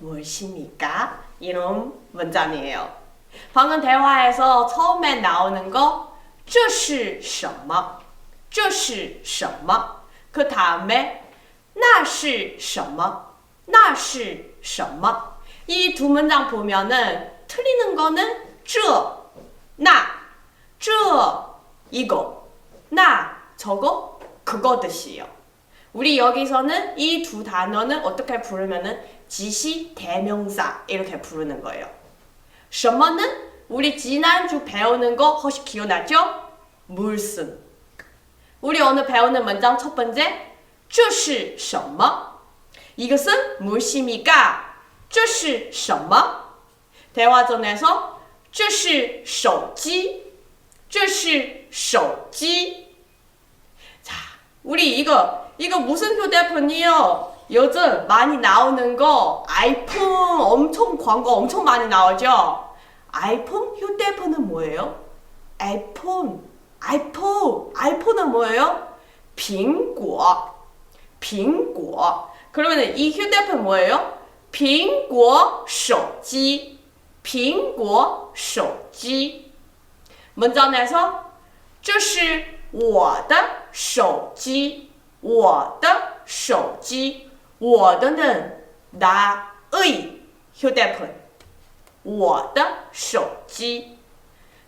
무엇입니까? 이런 문장이에요. 방금 대화에서 처음에 나오는 거, 这是什么?这是什么? 그 다음에 那是什么?那是什么? 이 두 문장 보면은 틀리는 거는 这,那,这 이거, 나 저거 그거 뜻이에요. 우리 여기서는 이 두 단어는 어떻게 부르면은 지시 대명사 이렇게 부르는 거예요. 什么는 우리 지난주 배우는 거 혹시 기억나죠? 무슨. 우리 오늘 배우는 문장 첫 번째 这是什么? 이것은 무엇입니까? 这是什么? 대화전에서 这是手机这是手机. 자, 우리 이거 이거 무슨 휴대폰이요? 요즘 많이 나오는 거 아이폰 엄청 광고 엄청 많이 나오죠? 아이폰 휴대폰은 뭐예요? 아이폰 아이폰 아이폰은 뭐예요? 苹果苹果 그러면 이 휴대폰 뭐예요? 苹果手机苹果手机문장 내서 这是我的 手机我的手机我的는 나의 휴대폰 我的手机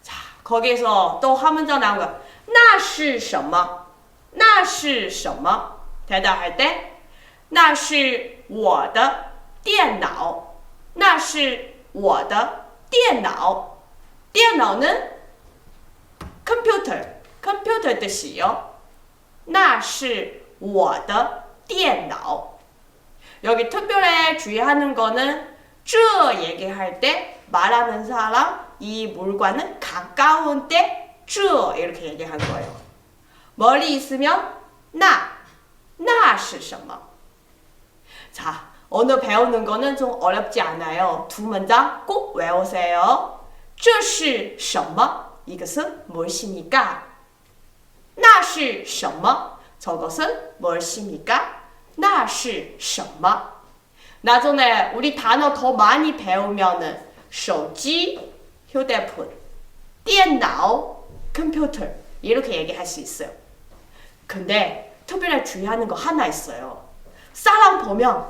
자, 거기서 또 한 문장 나온 거야. 那是什么?那是什么? 대답할 때, 那是我的电脑.那是我的电脑.电脑는 컴퓨터, 컴퓨터 뜻이요. 那是我的电脑. 여기 특별히 주의하는 거는 这 얘기할 때 말하는 사람 이 물과는 가까운 때这 이렇게 얘기한 거예요. 멀리 있으면 那, 那是什么? 자, 오늘 배우는 거는 좀 어렵지 않아요. 두 문장 꼭 외우세요. 这是什么? 이것은 무엇입니까? 那是什么? 저것은 무엇입니까? 那是什么? 나중에 우리 단어 더 많이 배우면은 手机, 휴대폰, 电脑, 컴퓨터 이렇게 얘기할 수 있어요. 근데 특별히 주의하는 거 하나 있어요. 사람 보면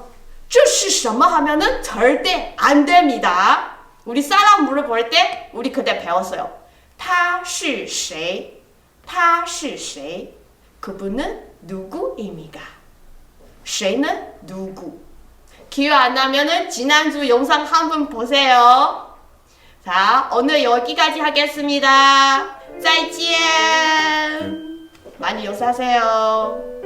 这是什么 하면은 절대 안 됩니다. 우리 사람 물어볼 때 우리 그때 배웠어요. 他是谁? 他是谁? 그분은 누구입니까? 谁는 누구? 기회 안 나면은 지난주 영상 한 번 보세요. 자, 오늘 여기까지 하겠습니다. 再见. 많이 요사하세요.